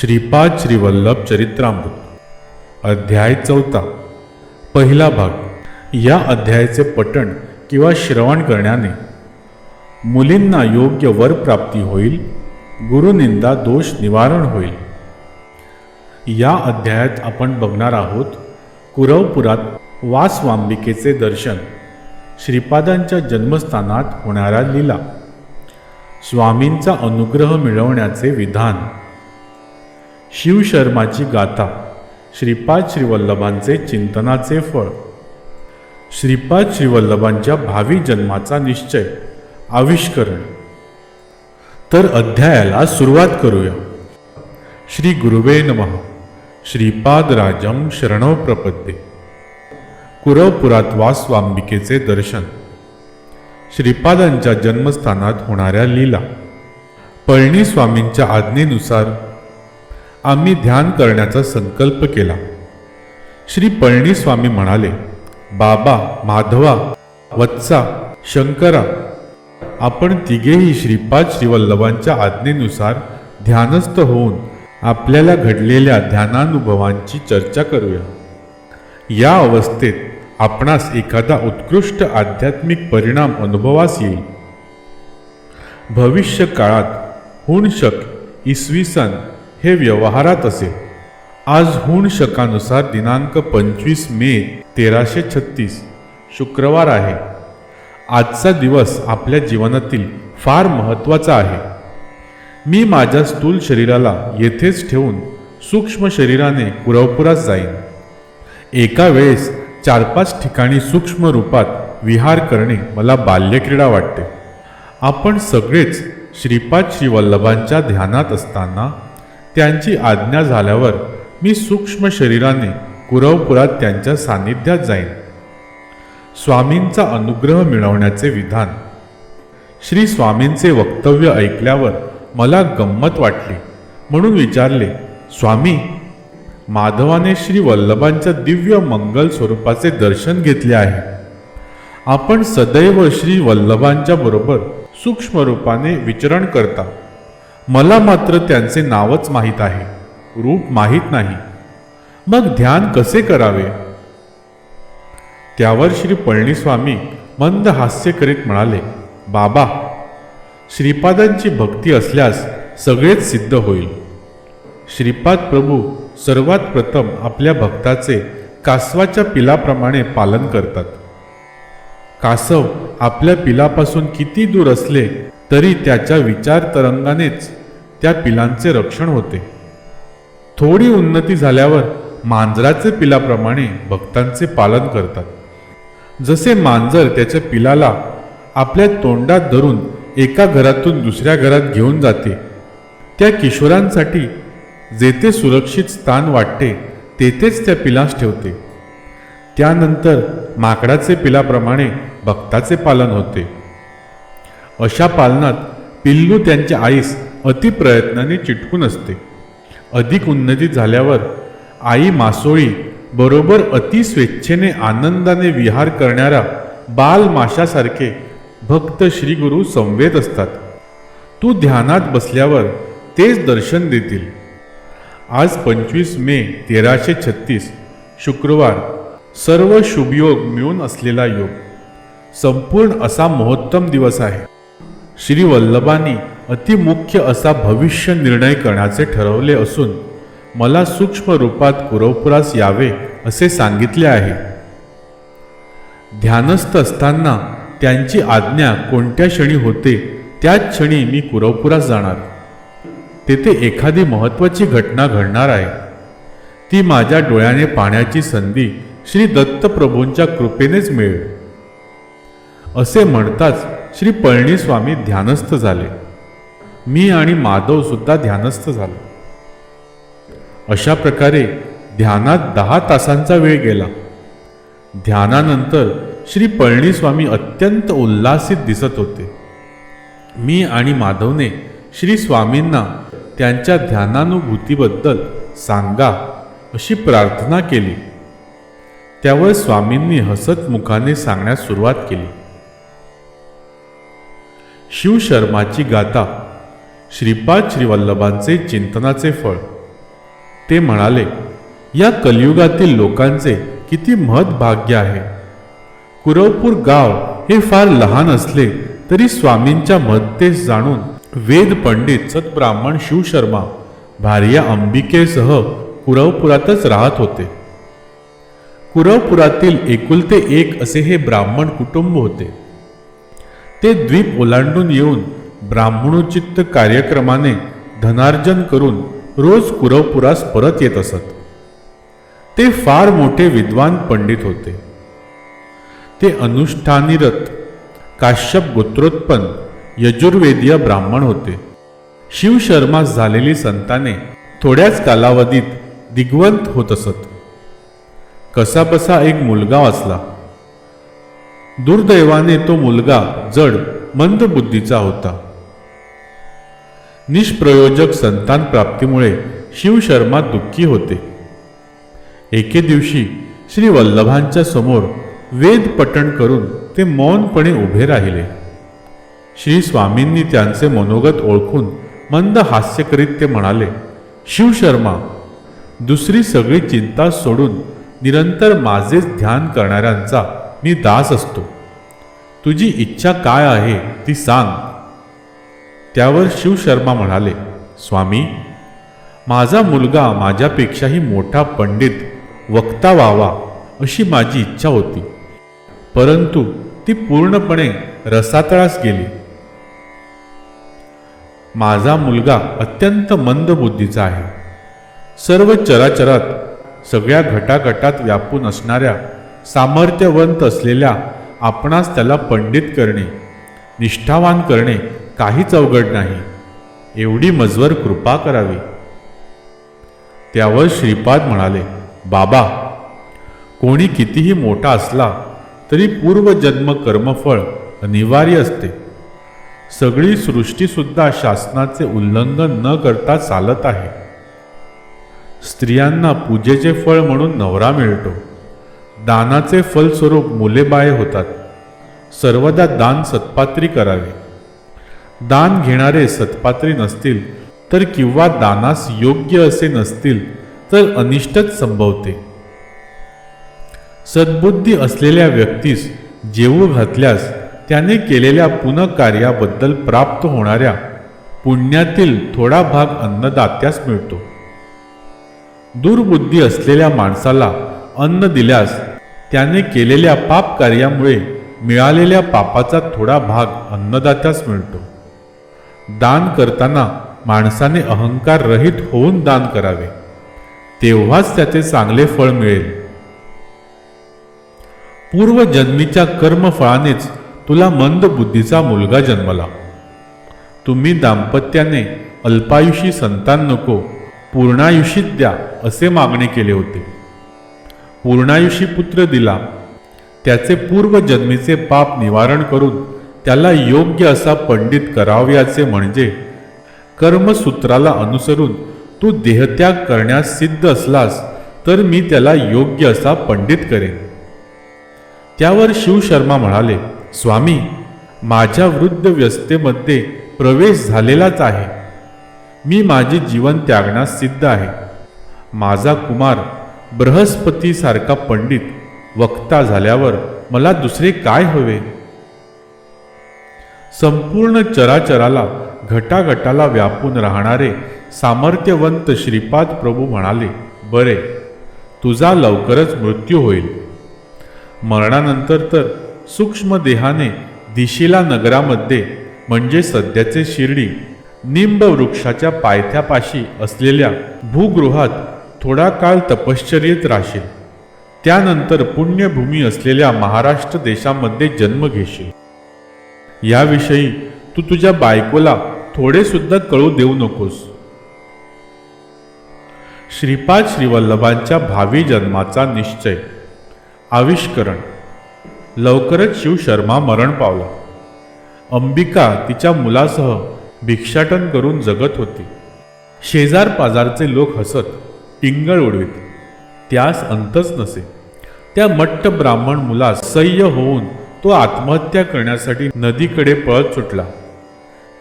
श्रीपाद श्रीवल्लभ चरित्रामृत अध्याय चौथा पहिला भाग. या अध्यायाचे पठण किंवा श्रवण करण्याने मुलींना योग्य वर प्राप्ती होईल गुरुनिंदा दोष निवारण होईल. या अध्यायात आपण बघणार आहोत कुरवपुरात वासवांबिकेचे दर्शन श्रीपादांच्या जन्मस्थानात होणारा लीला स्वामींचा अनुग्रह मिळवण्याचे विधान शिवशर्माची गाथा श्रीपाद श्रीवल्लभांचे चिंतनाचे फळ. श्रीपाद श्रीवल्लभांच्या भावी जन्माचा निश्चय आविष्करण. तर अध्यायाला सुरुवात करूया. श्री गुरुवे नमः. श्रीपाद राजम शरणो प्रपद्ये कुरवपुरात वासवांबिकेचे दर्शन. श्रीपादांच्या जन्मस्थानात होणाऱ्या लीला. पळणी स्वामींच्या आज्ञेनुसार आम्ही ध्यान करण्याचा संकल्प केला. श्री पळणी स्वामी म्हणाले बाबा माधवा वत्सा शंकरा आपण तिघेही श्रीपाद श्रीवल्लभांच्या आज्ञेनुसार ध्यानस्थ होऊन आपल्याला घडलेल्या ध्यानानुभवांची चर्चा करूया. या अवस्थेत आपणास एखादा उत्कृष्ट आध्यात्मिक परिणाम अनुभवास येईल. भविष्य काळात हुण शक इसवी सन हे व्यवहारात असेल आज हुण शकानुसार दिनांक पंचवीस मे तेराशे छत्तीस शुक्रवार आहे. आजचा दिवस आपल्या जीवनातील फार महत्त्वाचा आहे. मी माझ्या स्थूल शरीराला येथेच ठेवून सूक्ष्म शरीराने पुरवपुरात जाईन. एका वेळेस चार पाच ठिकाणी सूक्ष्म रूपात विहार करणे मला बाल्यक्रीडा वाटते. आपण सगळेच श्रीपाद श्रीवल्लभांच्या ध्यानात असताना त्यांची आज्ञा झाल्यावर मी सूक्ष्म शरीराने कुरवपुरात त्यांच्या सान्निध्यात जाईन. स्वामींचा अनुग्रह मिळवण्याचे विधान. श्री स्वामींचे वक्तव्य ऐकल्यावर मला गंमत वाटली. म्हणून विचारले स्वामी माधवाने श्री वल्लभांच्या दिव्य मंगल स्वरूपाचे दर्शन घेतले आहे. आपण सदैव श्री वल्लभांच्या बरोबर सूक्ष्म रूपाने विचरण करता. मला मात्र त्यांचे नावच माहीत आहे. रूप माहीत नाही. मग ध्यान कसे करावे? त्यावर श्री पळणीस्वामी मंद हास्य करीत म्हणाले बाबा श्रीपादांची भक्ती असल्यास सगळेच सिद्ध होईल. श्रीपाद प्रभू सर्वात प्रथम आपल्या भक्ताचे कासवाच्या पिलाप्रमाणे पालन करतात. कासव आपल्या पिलापासून किती दूर असले तरी त्याच्या विचार तरंगानेच त्या पिलांचे रक्षण होते. थोडी उन्नती झाल्यावर मांजराचे पिलाप्रमाणे भक्तांचे पालन करतात. जसे मांजर त्याच्या पिलाला आपल्या तोंडात धरून एका घरातून दुसऱ्या घरात घेऊन जाते त्या किशोरांसाठी जेथे सुरक्षित स्थान वाटते तेथेच त्या पिलास ठेवते. त्यानंतर माकडाचे पिलाप्रमाणे भक्ताचे पालन होते. अशा पालनात पिल्लू त्यांच्या आईस अतिप्रयत्नाने चिटकून असते. अधिक उन्नती झाल्यावर आई मासोळी बरोबर अतिस्वेच्छेने आनंदाने विहार करणाऱ्या बाल माशासारखे भक्त श्रीगुरु संवेद असतात. तू ध्यानात बसल्यावर तेच दर्शन देतील. आज पंचवीस मे तेराशे छत्तीस शुक्रवार. सर्व शुभयोग मिळून असलेला योग. संपूर्ण असा महोत्तम दिवस आहे. श्री वल्लभांनी अतिमुख्य असा भविष्य निर्णय करण्याचे ठरवले असून मला सूक्ष्म रूपात कुरवपुरास यावे असे सांगितले आहे. ध्यानस्थ असताना त्यांची आज्ञा कोणत्या क्षणी होते त्याच क्षणी मी कुरवपुरास जाणार. तेथे एखादी महत्वाची घटना घडणार आहे. ती माझ्या डोळ्याने पाहण्याची संधी श्री दत्तप्रभूंच्या कृपेनेच मिळेल. असे म्हणताच श्री पळणीस्वामी ध्यानस्थ झाले. मी आणि माधव सुद्धा ध्यानस्थ झालो. अशा प्रकारे ध्यानात दहा तासांचा वेळ गेला. ध्यानानंतर श्री पळणीस्वामी अत्यंत उल्हासित दिसत होते. मी आणि माधवने श्री स्वामींना त्यांच्या ध्यानानुभूतीबद्दल सांगा अशी प्रार्थना केली. त्यावर स्वामींनी हसत मुखाने सांगण्यास सुरुवात केली. शिवशर्माची गाथा श्रीपाद श्रीवल्लभांचे चिंतनाचे फळ. ते म्हणाले या कलियुगातील लोकांचे किती महत् भाग्य आहे. कुरवपूर गाव हे फार लहान असले तरी स्वामींच्या मध्येस जाणून वेद पंडित सतब्राह्मण शिवशर्मा भार्या अंबिकेसह कुरवपुरातच राहत होते. कुरवपुरातील एकुलते एक असे हे ब्राह्मण कुटुंब होते. ते द्वीप ओलांडून येऊन ब्राह्मणोचित्त कार्यक्रमाने धनार्जन करून रोज कुरवपुरास परत येत असत. ते फार मोठे विद्वान पंडित होते. ते अनुष्ठानिरत काश्यप गोत्रोत्पन्न यजुर्वेदीय ब्राह्मण होते. शिवशर्मास झालेली संताने थोड्याच कालावधीत दिग्वंत होत असत. कसाबसा एक मुलगा असला. दुर्दैवाने तो मुलगा जड मंद बुद्धीचा होता. निष्प्रयोजक संतान प्राप्तीमुळे शिवशर्मा दुःखी होते. एके दिवशी श्री वल्लभांच्या समोर वेद पठण करून ते मौनपणे उभे राहिले. श्री स्वामींनी त्यांचे मनोगत ओळखून मंद हास्य करीत ते म्हणाले शिवशर्मा दुसरी सगळी चिंता सोडून निरंतर माझेच ध्यान करणाऱ्यांचा मी दास असतो. तुझी इच्छा काय आहे ती सांग. त्यावर शिवशर्मा म्हणाले स्वामी माझा मुलगा माझ्यापेक्षाही मोठा पंडित वक्ता व्हावा अशी माझी इच्छा होती. परंतु ती पूर्णपणे रसातळास गेली. माझा मुलगा अत्यंत मंद बुद्धीचा आहे. सर्व चराचरात सगळ्या घटाघटात व्यापून असणाऱ्या सामर्थ्यवंत असलेल्या आपणास त्याला पंडित करणे निष्ठावान करणे काहीच अवघड नाही. एवढी मजवर कृपा करावी. त्यावर श्रीपाद म्हणाले बाबा कोणी कितीही मोठा असला तरी पूर्वजन्म कर्मफळ अनिवार्य असते. सगळी सृष्टीसुद्धा शासनाचे उल्लंघन न करता चालत आहे. स्त्रियांना पूजेचे फळ म्हणून नवरा मिळतो. दानाचे फलस्वरूप मुलेबाळे होतात. सर्वदा दान सत्पात्री करावे. दान घेणारे सत्पात्री नसतील तर किंवा दानास योग्य असे नसतील तर अनिष्टच संभवते. सद्बुद्धी असलेल्या व्यक्तीस जेवू घातल्यास त्याने केलेल्या पुनकार्याबद्दल प्राप्त होणाऱ्या पुण्यातील थोडा भाग अन्नदात्यास मिळतो. दुर्बुद्धी असलेल्या माणसाला अन्न दिल्यास त्याने केलेल्या पाप कार्यामुळे मिळालेल्या पापाचा थोडा भाग अन्नदात्यास मिळतो. दान करताना माणसाने अहंकार रहित होऊन दान करावे. तेव्हाच त्याचे चांगले फळ मिळेल. पूर्वजन्मीच्या कर्मफळानेच तुला मंद बुद्धीचा मुलगा जन्मला. तुम्ही दाम्पत्याने अल्पायुषी संतान नको पूर्णायुषीत द्या असे मागणे केले होते. पूर्णायुषी पुत्र दिला. त्याचे पूर्वजन्मीचे पाप निवारण करून त्याला योग्य असा पंडित करावयाचे म्हणजे कर्मसूत्राला अनुसरून तू देहत्याग करण्यास सिद्ध असलास तर मी त्याला योग्य असा पंडित करेन. त्यावर शिवशर्मा म्हणाले स्वामी माझ्या वृद्ध व्यस्तेमध्ये प्रवेश झालेलाच आहे. मी माझे जीवन त्यागण्यास सिद्ध आहे. माझा कुमार बृहस्पतीसारखा पंडित वक्ता झाल्यावर मला दुसरे काय हवे? संपूर्ण चराचराला घटाघटाला व्यापून राहणारे सामर्थ्यवंत श्रीपाद प्रभू म्हणाले बरे तुझा लवकरच मृत्यू होईल. मरणानंतर तर सूक्ष्म देहाने दिशेला नगरामध्ये म्हणजे सध्याचे शिर्डी निंब वृक्षाच्या पायथ्यापाशी असलेल्या भूगृहात थोडा काळ तपश्चर्येत राहशील त्यानंतर पुण्यभूमी असलेल्या महाराष्ट्र देशामध्ये जन्म घेशील. याविषयी तू तुझ्या बायकोला थोडे सुद्धा कळू देऊ नकोस. श्रीपाद श्रीवल्लभांच्या भावी जन्माचा निश्चय. आविष्करण. लवकरच शिव शर्मा मरण पावला. अंबिका तिच्या मुलासह भिक्षाटन करून जगत होती. शेजार पाजारचे लोक हसत टिंगळ उडवीत त्यास अंतच नसे. त्या मट्ट ब्राह्मण मुलास सह्य होऊन तो आत्महत्या करण्यासाठी नदीकडे पळत सुटला.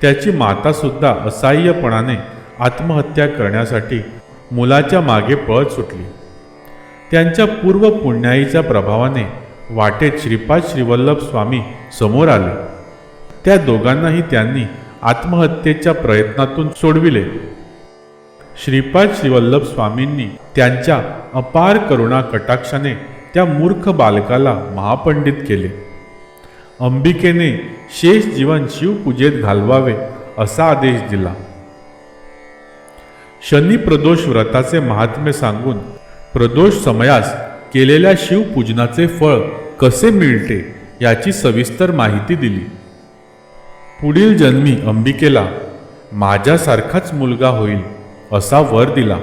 त्याची मातासुद्धा असहाय्यपणाने आत्महत्या करण्यासाठी मुलाच्या मागे पळत सुटली. त्यांच्या पूर्व पुण्याईच्या प्रभावाने वाटेत श्रीपाद श्रीवल्लभ स्वामी समोर आले. त्या दोघांनाही त्यांनी आत्महत्येच्या प्रयत्नातून सोडविले. श्रीपाद श्रीवल्लभ स्वामींनी त्यांच्या अपार करुणा कटाक्षाने त्या मूर्ख बालकाला महापंडित केले. अंबिकेने शेष जीवन शिवपूजेत घालवावे असा आदेश दिला. शनी प्रदोष व्रताचे महात्म्य सांगून प्रदोष समयास केलेल्या शिवपूजनाचे फळ कसे मिळते याची सविस्तर माहिती दिली. पुढील जन्मी अंबिकेला माझ्यासारखाच मुलगा होईल असा वर दिला.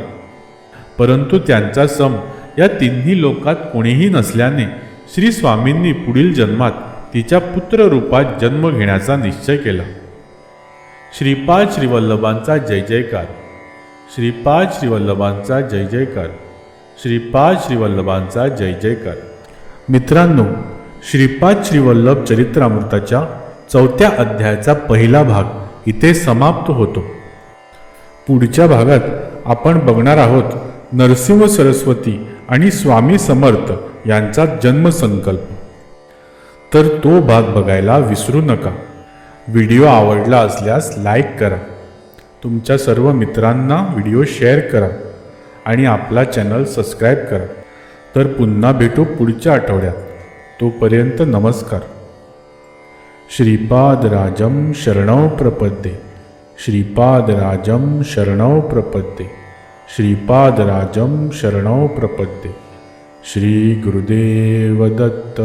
परंतु त्यांचा सम या तिन्ही लोकात कोणीही नसल्याने श्री स्वामींनी पुढील जन्मात तिच्या पुत्र रूपात जन्म घेण्याचा निश्चय केला. श्रीपाद श्रीवल्लभांचा जय जयकार. श्रीपाद श्रीवल्लभांचा जय जयकार. श्रीपाद श्रीवल्लभांचा जय जयकार. मित्रांनो श्रीपाद श्रीवल्लभ चरित्रामृताच्या चौथ्या अध्यायाचा पहिला भाग इथे समाप्त होतो. पुढच्या भागात आपण बघणार आहोत नरसिंह सरस्वती आणि स्वामी समर्थ यांचा जन्मसंकल्प. तर तो भाग बघायला विसरू नका. व्हिडिओ आवडला असल्यास लाईक करा. तुमच्या सर्व मित्रांना व्हिडिओ शेअर करा आणि आपला चॅनल सबस्क्राईब करा. तर पुन्हा भेटू पुढच्या आठवड्यात. तोपर्यंत नमस्कार. श्रीपाद राजम शरणौ प्रपद्ये. श्रीपादराजं शरणौ प्रपद्ये। श्रीपादराजं शरणौ प्रपद्ये। श्री गुरुदेव दत्त